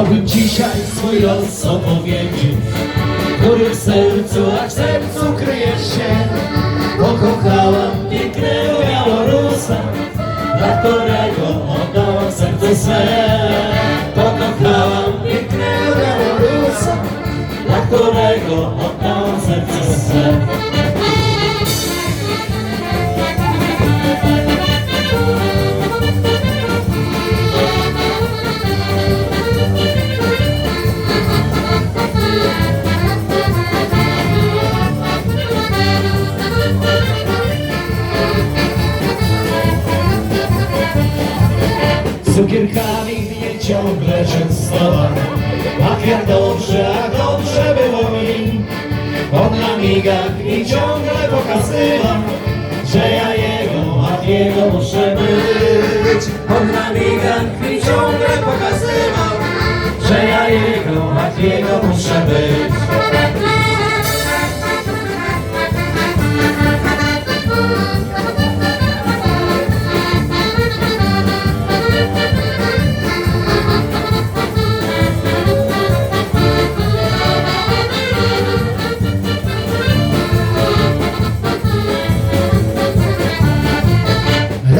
Chciałbym dzisiaj swój los opowiedzieć, który w sercu, a w sercu kryje się. Pokochałam pięknego Białorusa, dla którego oddałam serce swe. Pokochałam pięknego Białorusa, dla którego oddałam serce swe. Cukierkami mnie ciągle częstował Ach jak dobrze, a dobrze było mi. On na migach mi ciągle pokazywał Że ja jego, a jego muszę być. On na migach mi ciągle pokazywał Że ja jego, a jego muszę być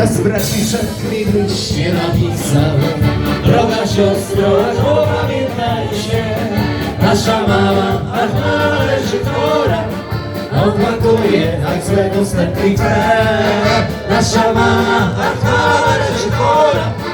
Raz braciszek mi wyśnie napisał Droga siostro, aż opamiętajcie Nasza mama, aż należy chora. Opłakuje tak złego wstępnika Nasza mama, aż należy chora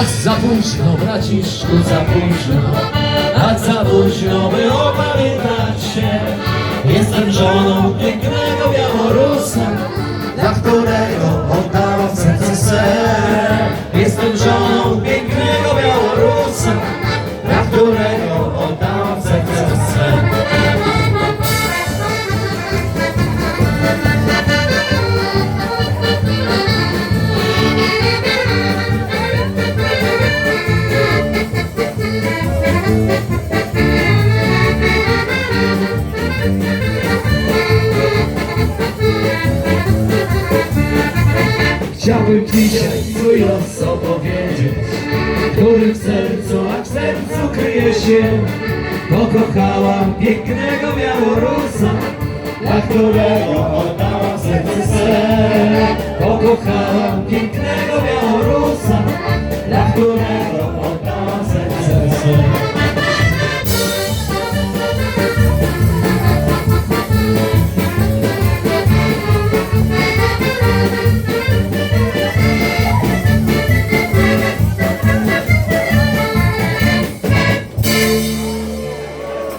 Ach, za późno, braciszku, za późno. Ach, za późno, by opamiętać się. Jestem żoną pięknego Białorusa Dla którego oddałam serce swe. Jestem żoną pięknego Białorusa Dla którego Chciałbym dzisiaj swój los opowiedzieć Który w sercu, a w sercu kryje się. Pokochałam pięknego Białorusa Dla którego oddałam serce swe. Pokochałam pięknego Białorusa Dla którego